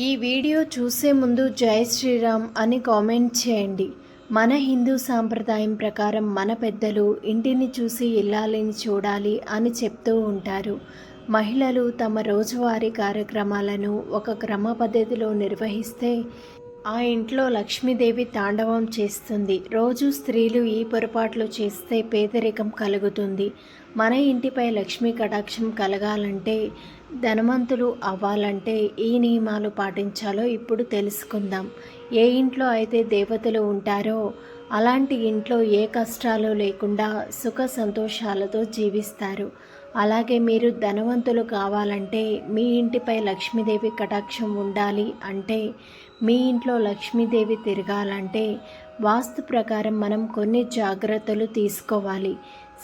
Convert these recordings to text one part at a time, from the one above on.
ఈ వీడియో చూసే ముందు జై శ్రీరామ్ అని కామెంట్ చేయండి. మన హిందూ సాంప్రదాయం ప్రకారం మన పెద్దలు ఇంటిని చూసి ఇల్లాలని చూడాలి అని చెప్తూ ఉంటారు. మహిళలు తమ రోజువారీ కార్యక్రమాలను ఒక క్రమ పద్ధతిలో నిర్వహిస్తే ఆ ఇంట్లో లక్ష్మీదేవి తాండవం చేస్తుంది. రోజు స్త్రీలు ఈ పొరపాట్లు చేస్తే పేదరికం కలుగుతుంది. మన ఇంటిపై లక్ష్మీ కటాక్షం కలగాలంటే ధనవంతులు అవ్వాలంటే ఏ నియమాలు పాటించాలో ఇప్పుడు తెలుసుకుందాం. ఏ ఇంట్లో అయితే దేవతలు ఉంటారో అలాంటి ఇంట్లో ఏ కష్టాలు లేకుండా సుఖ సంతోషాలతో జీవిస్తారు. అలాగే మీరు ధనవంతులు కావాలంటే మీ ఇంటిపై లక్ష్మీదేవి కటాక్షం ఉండాలి అంటే మీ ఇంట్లో లక్ష్మీదేవి తిరగాలంటే వాస్తు ప్రకారం మనం కొన్ని జాగ్రత్తలు తీసుకోవాలి.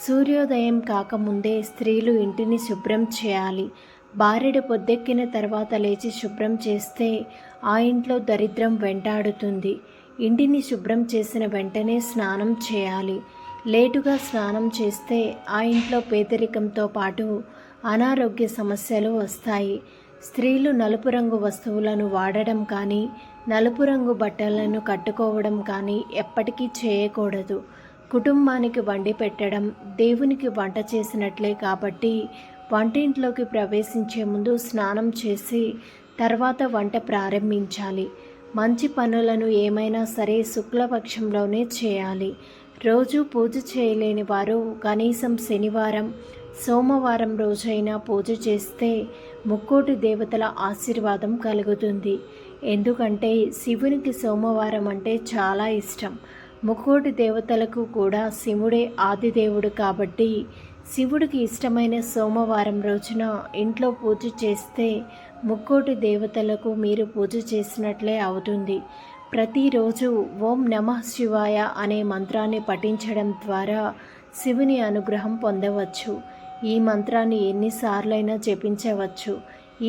సూర్యోదయం కాకముందే స్త్రీలు ఇంటిని శుభ్రం చేయాలి. బారెడు పొద్దెక్కిన తర్వాత లేచి శుభ్రం చేస్తే ఆ ఇంట్లో దరిద్రం వెంటాడుతుంది. ఇంటిని శుభ్రం చేసిన వెంటనే స్నానం చేయాలి. లేటుగా స్నానం చేస్తే ఆ ఇంట్లో పేదరికంతో పాటు అనారోగ్య సమస్యలు వస్తాయి. స్త్రీలు నలుపు రంగు వస్తువులను వాడడం కానీ నలుపు రంగు బట్టలను కట్టుకోవడం కానీ ఎప్పటికీ చేయకూడదు. కుటుంబానికి వండి పెట్టడం దేవునికి వంట చేసినట్లే కాబట్టి వంటింట్లోకి ప్రవేశించే ముందు స్నానం చేసి తర్వాత వంట ప్రారంభించాలి. మంచి పనులను ఏమైనా సరే శుక్లపక్షంలోనే చేయాలి. రోజు పూజ చేయలేని వారు కనీసం శనివారం సోమవారం రోజైనా పూజ చేస్తే ముక్కోటి దేవతల ఆశీర్వాదం కలుగుతుంది. ఎందుకంటే శివునికి సోమవారం అంటే చాలా ఇష్టం. ముక్కోటి దేవతలకు కూడా శివుడే ఆదిదేవుడు కాబట్టి శివుడికి ఇష్టమైన సోమవారం రోజున ఇంట్లో పూజ చేస్తే ముక్కోటి దేవతలకు మీరు పూజ చేసినట్లే అవుతుంది. ప్రతిరోజు ఓం నమః శివాయ అనే మంత్రాన్ని పఠించడం ద్వారా శివుని అనుగ్రహం పొందవచ్చు. ఈ మంత్రాన్ని ఎన్నిసార్లైనా జపించవచ్చు.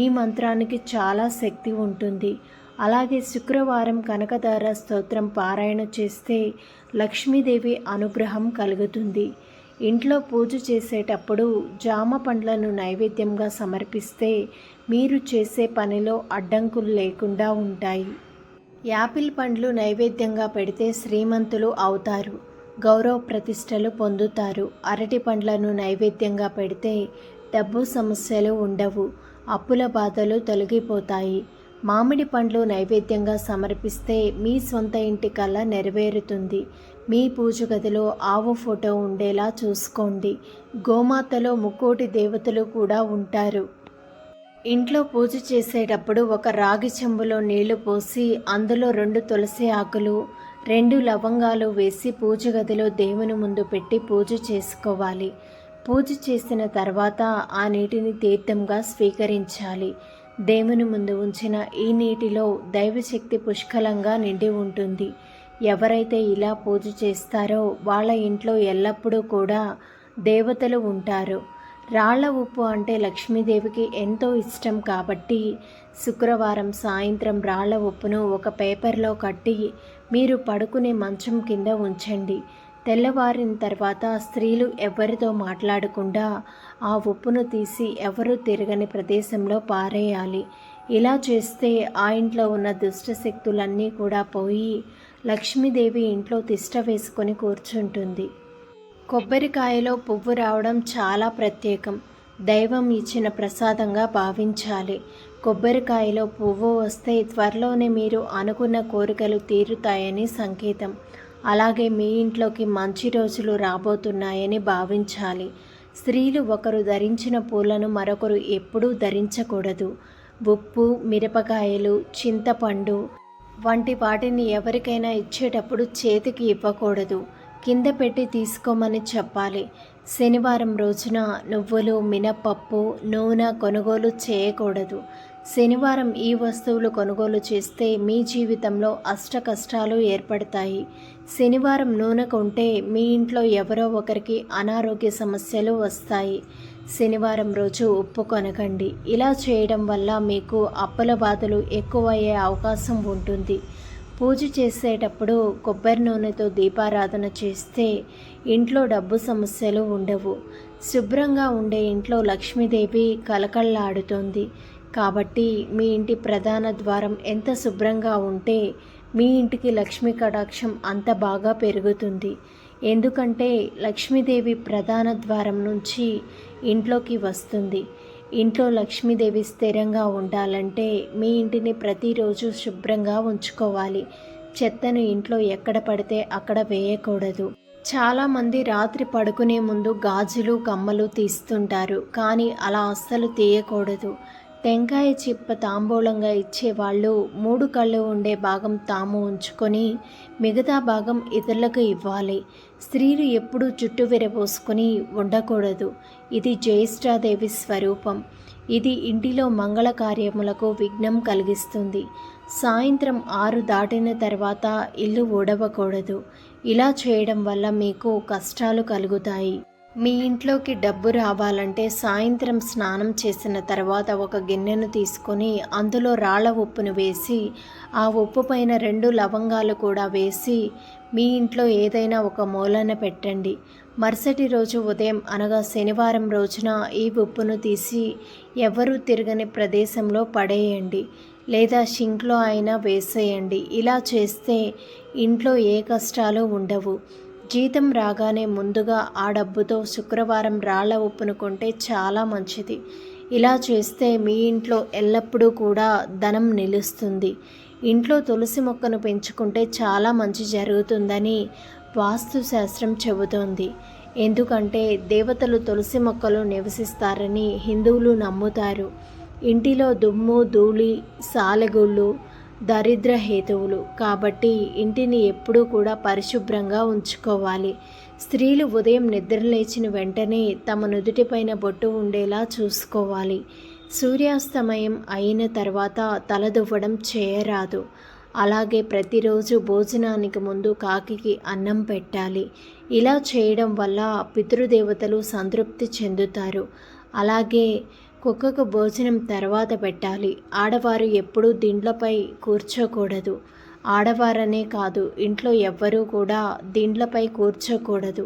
ఈ మంత్రానికి చాలా శక్తి ఉంటుంది. అలాగే శుక్రవారం కనకదార స్తోత్రం పారాయణ చేస్తే లక్ష్మీదేవి అనుగ్రహం కలుగుతుంది. ఇంట్లో పూజ చేసేటప్పుడు జామ పండ్లను నైవేద్యంగా సమర్పిస్తే మీరు చేసే పనిలో అడ్డంకులు లేకుండా ఉంటాయి. యాపిల్ పండ్లు నైవేద్యంగా పెడితే శ్రీమంతులు అవుతారు. గౌరవ ప్రతిష్టలు పొందుతారు. అరటి పండ్లను నైవేద్యంగా పెడితే డబ్బు సమస్యలు ఉండవు. అప్పుల బాధలు తొలగిపోతాయి. మామిడి పండ్లు నైవేద్యంగా సమర్పిస్తే మీ సొంత ఇంటి కళ నెరవేరుతుంది. మీ పూజ గదిలో ఆవు ఫోటో ఉండేలా చూసుకోండి. గోమాతలో ముక్కోటి దేవతలు కూడా ఉంటారు. ఇంట్లో పూజ చేసేటప్పుడు ఒక రాగి చెంబులో నీళ్ళు పోసి అందులో రెండు తులసి ఆకులు రెండు లవంగాలు వేసి పూజ గదిలో దేవుని ముందు పెట్టి పూజ చేసుకోవాలి. పూజ చేసిన తర్వాత ఆ నీటిని తీర్థంగా స్వీకరించాలి. దేవుని ముందు ఉంచిన ఈ నీటిలో దైవశక్తి పుష్కలంగా నిండి ఉంటుంది. ఎవరైతే ఇలా పూజ చేస్తారో వాళ్ళ ఇంట్లో ఎల్లప్పుడూ కూడా దేవతలు ఉంటారు. రాళ్ళ ఉప్పు అంటే లక్ష్మీదేవికి ఎంతో ఇష్టం కాబట్టి శుక్రవారం సాయంత్రం రాళ్ళ ఉప్పును ఒక పేపర్లో కట్టి మీరు పడుకునే మంచం కింద ఉంచండి. తెల్లవారిన తర్వాత స్త్రీలు ఎవరితో మాట్లాడకుండా ఆ ఉప్పును తీసి ఎవరు తిరగని ప్రదేశంలో పారేయాలి. ఇలా చేస్తే ఆ ఇంట్లో ఉన్న దుష్ట శక్తులన్నీ కూడా పోయి లక్ష్మీదేవి ఇంట్లో తిష్ట వేసుకొని కూర్చుంటుంది. కొబ్బరికాయలో పువ్వు రావడం చాలా ప్రత్యేకం. దైవం ఇచ్చిన ప్రసాదంగా భావించాలి. కొబ్బరికాయలో పువ్వు వస్తే త్వరలోనే మీరు అనుకున్న కోరికలు తీరుతాయని సంకేతం. అలాగే మీ ఇంట్లోకి మంచి రోజులు రాబోతున్నాయని భావించాలి. స్త్రీలు ఒకరు ధరించిన పూలను మరొకరు ఎప్పుడూ ధరించకూడదు. ఉప్పు మిరపకాయలు చింతపండు వంటి వాటిని ఎవరికైనా ఇచ్చేటప్పుడు చేతికి ఇవ్వకూడదు. కింద పెట్టి తీసుకోమని చెప్పాలి. శనివారం రోజున నువ్వులు మినపప్పు నూనె కొనుగోలు చేయకూడదు. శనివారం ఈ వస్తువులు కొనుగోలు చేస్తే మీ జీవితంలో అష్ట కష్టాలు ఏర్పడతాయి. శనివారం నూనె కొంటే మీ ఇంట్లో ఎవరో ఒకరికి అనారోగ్య సమస్యలు వస్తాయి. శనివారం రోజు ఉప్పు కొనకండి. ఇలా చేయడం వల్ల మీకు అప్పుల బాధలు ఎక్కువయ్యే అవకాశం ఉంటుంది. పూజ చేసేటప్పుడు కొబ్బరి నూనెతో దీపారాధన చేస్తే ఇంట్లో డబ్బు సమస్యలు ఉండవు. శుభ్రంగా ఉండే ఇంట్లో లక్ష్మీదేవి కలకళ్ళాడుతోంది కాబట్టి మీ ఇంటి ప్రధాన ద్వారం ఎంత శుభ్రంగా ఉంటే మీ ఇంటికి లక్ష్మీ కటాక్షం అంత బాగా పెరుగుతుంది. ఎందుకంటే లక్ష్మీదేవి ప్రధాన ద్వారం నుంచి ఇంట్లోకి వస్తుంది. ఇంట్లో లక్ష్మీదేవి స్థిరంగా ఉండాలంటే మీ ఇంటిని ప్రతిరోజు శుభ్రంగా ఉంచుకోవాలి. చెత్తను ఇంట్లో ఎక్కడ పడితే అక్కడ వేయకూడదు. చాలామంది రాత్రి పడుకునే ముందు గాజులు కమ్మలు తీస్తుంటారు. కానీ అలా అస్సలు తీయకూడదు. టెంకాయ చిప్ప తాంబూలంగా ఇచ్చేవాళ్ళు మూడు కళ్ళు ఉండే భాగం తాము ఉంచుకొని మిగతా భాగం ఇతరులకు ఇవ్వాలి. స్త్రీలు ఎప్పుడూ జుట్టు విరబోసుకొని ఉండకూడదు. ఇది జ్యేష్ఠాదేవి స్వరూపం. ఇది ఇంటిలో మంగళ కార్యములకు విఘ్నం కలిగిస్తుంది. సాయంత్రం ఆరు దాటిన తర్వాత ఇల్లు ఊడవకూడదు. ఇలా చేయడం వల్ల మీకు కష్టాలు కలుగుతాయి. మీ ఇంట్లోకి డబ్బు రావాలంటే సాయంత్రం స్నానం చేసిన తర్వాత ఒక గిన్నెను తీసుకొని అందులో రాళ్ళ ఉప్పును వేసి ఆ ఉప్పు పైన రెండు లవంగాలు కూడా వేసి మీ ఇంట్లో ఏదైనా ఒక మూలన పెట్టండి. మరుసటి రోజు ఉదయం అనగా శనివారం రోజున ఈ ఉప్పును తీసి ఎవరూ తిరగని ప్రదేశంలో పడేయండి. లేదా షింక్లో అయినా వేసేయండి. ఇలా చేస్తే ఇంట్లో ఏ కష్టాలు ఉండవు. జీతం రాగానే ముందుగా ఆ డబ్బుతో శుక్రవారం రాళ్ళ ఉప్పును కొంటే చాలా మంచిది. ఇలా చేస్తే మీ ఇంట్లో ఎల్లప్పుడూ కూడా ధనం నిలుస్తుంది. ఇంట్లో తులసి మొక్కను పెంచుకుంటే చాలా మంచి జరుగుతుందని వాస్తుశాస్త్రం చెబుతోంది. ఎందుకంటే దేవతలు తులసి మొక్కలు నివసిస్తారని హిందువులు నమ్ముతారు. ఇంటిలో దుమ్ము ధూళి సాలెగుళ్ళు దరిద్ర హేతువులు. కాబట్టి ఇంటిని ఎప్పుడూ కూడా పరిశుభ్రంగా ఉంచుకోవాలి. స్త్రీలు ఉదయం నిద్రలేచిన వెంటనే తమ నుదుటిపైన బొట్టు ఉండేలా చూసుకోవాలి. సూర్యాస్తమయం అయిన తర్వాత తలదువ్వడం చేయరాదు. అలాగే ప్రతిరోజు భోజనానికి ముందు కాకికి అన్నం పెట్టాలి. ఇలా చేయడం వల్ల పితృదేవతలు సంతృప్తి చెందుతారు. అలాగే కుక్కకు భోజనం తర్వాత పెట్టాలి. ఆడవారు ఎప్పుడూ దిండ్లపై కూర్చోకూడదు. ఆడవారనే కాదు ఇంట్లో ఎవ్వరూ కూడా దిండ్లపై కూర్చోకూడదు.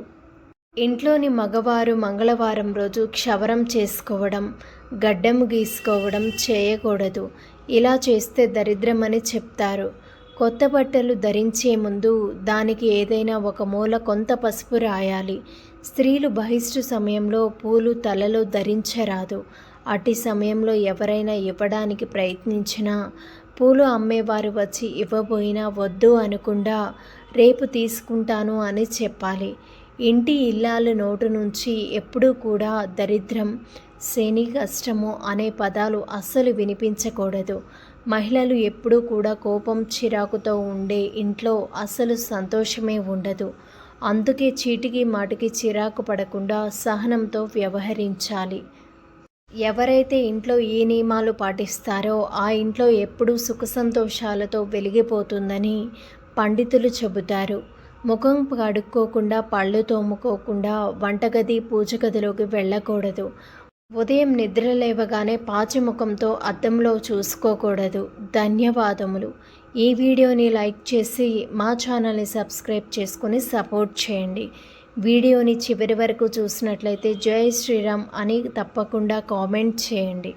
ఇంట్లోని మగవారు మంగళవారం రోజు క్షవరం చేసుకోవడం గడ్డము గీసుకోవడం చేయకూడదు. ఇలా చేస్తే దరిద్రమని చెప్తారు. కొత్త బట్టలు ధరించే ముందు దానికి ఏదైనా ఒక మూల కొంత పసుపు రాయాలి. స్త్రీలు బహిష్టు సమయంలో పూలు తలలో ధరించరాదు. అట్టి సమయంలో ఎవరైనా ఇవ్వడానికి ప్రయత్నించినా పూలు అమ్మేవారు వచ్చి ఇవ్వబోయినా వద్దు అనకుండా రేపు తీసుకుంటాను అని చెప్పాలి. ఇంటి ఇల్లాలు నోటు నుంచి ఎప్పుడూ కూడా దరిద్రం శని కష్టము అనే పదాలు అస్సలు వినిపించకూడదు. మహిళలు ఎప్పుడూ కూడా కోపం చిరాకుతో ఉండే ఇంట్లో అసలు సంతోషమే ఉండదు. అందుకే చీటికి మాటికి చిరాకు పడకుండా సహనంతో వ్యవహరించాలి. ఎవరైతే ఇంట్లో ఈ నియమాలు పాటిస్తారో ఆ ఇంట్లో ఎప్పుడూ సుఖ సంతోషాలతో వెలిగిపోతుందని పండితులు చెబుతారు. ముఖం కడుక్కోకుండా పళ్ళు తోముకోకుండా వంటగది పూజ గదిలోకి వెళ్ళకూడదు. ఉదయం నిద్ర లేవగానే పాచిముఖంతో అద్దంలో చూసుకోకూడదు. ధన్యవాదములు. ఈ వీడియోని లైక్ చేసి మా ఛానల్ని సబ్స్క్రైబ్ చేసుకుని సపోర్ట్ చేయండి. వీడియోని చివరి వరకు చూసినట్లయితే జై శ్రీరామ్ అని తప్పకుండా కామెంట్ చేయండి.